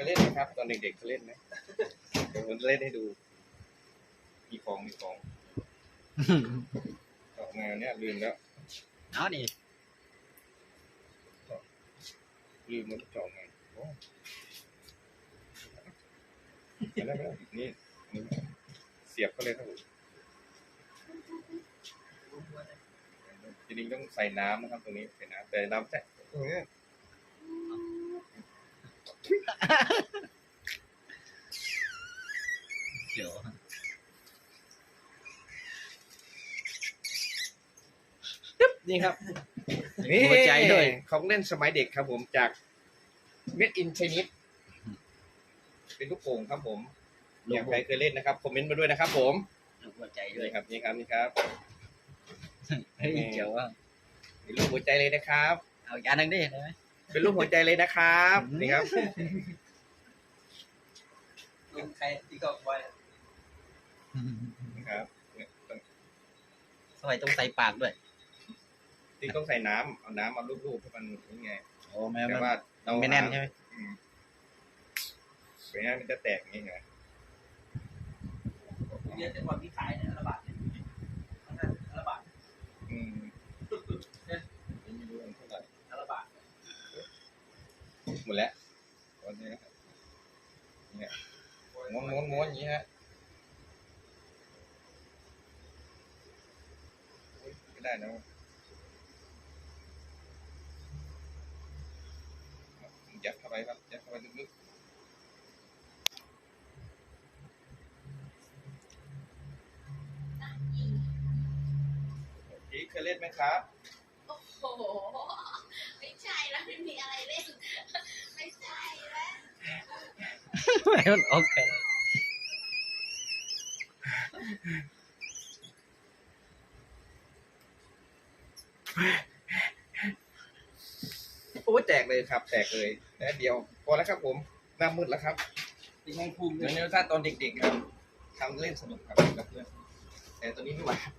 ก็เล่นไหมครับ ตอนเด็กๆเขาเล่นไหมเดี๋ยวผมเล่นให้ดู มีของมีของออกมาเนี่ยลืมแล้วเอานี่ลืมมันจองไงโอ้เอาได้ไหมนี่นี่เสียบเขาเลยครับผมจริงๆต้องใส่น้ำนะครับตรงนี้ใส่น้ำแต่น้ำแท้ตรงนี้ เดี๋ยวนี่ครับหัวใจด้วย ของเล่นสมัยเด็กครับผมจากเม็ดอินชนิดเป็นลูกโป่งครับผมอยากใครเคยเล่นนะครับคอมเมนต์มาด้วยนะครับ ผมรูปหัวใจด้วยนี่ครับนี่ครับนี่ครับเฮ้ยเจ๋วอะเป็นรูปหัวใจเลยนะครับ เอาอีกอันหนึงดิได้ไหม เป็นรูปหัวใจเลยนะครับอืมนี่ครับลุงใครที่ก็ไว้นี่ครับเนี่ยต้องสมัยต้องใส่ปากด้วยที่ต้องใส่น้ำเอาน้ำเอาลูบๆให้มันนี่ไงโอ้แม่แต่มันว่าเราไม่แน่นใช่ไหมอืมไม่งั้นมันจะแตกอย่างนี้ไงเรียนแต่ก่อนที่ขายเนี่ยระบาดเนี่ยระบาด อืมไม่รู้มันเท่าไหร่ ระบาด ห มดแล้วตอนนี้นะครับเนี่ยม้วนม้วนม้วนอย่างนี้ฮะอุ๊ยไม่ได้นะยัดเข้าไปครับยัดเข้าไปลึกๆพี่เคยเล่นไหมครับ โอ้โห ไม่มันโอเคโอ้ยแตกเลยครับ แตกเลยแล้วเดียว พอแล้วครับผมหน้ามืดแล้วครับเป็นไงภูมิเหมือนในถ้าตอนเด็กๆครับทำเล่นสนุกครับกับเพื่อนแต่ตอนนี้ไม่ไหวครับ